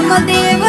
रामदेव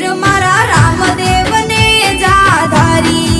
પીર મારા રામદેવને જાધારી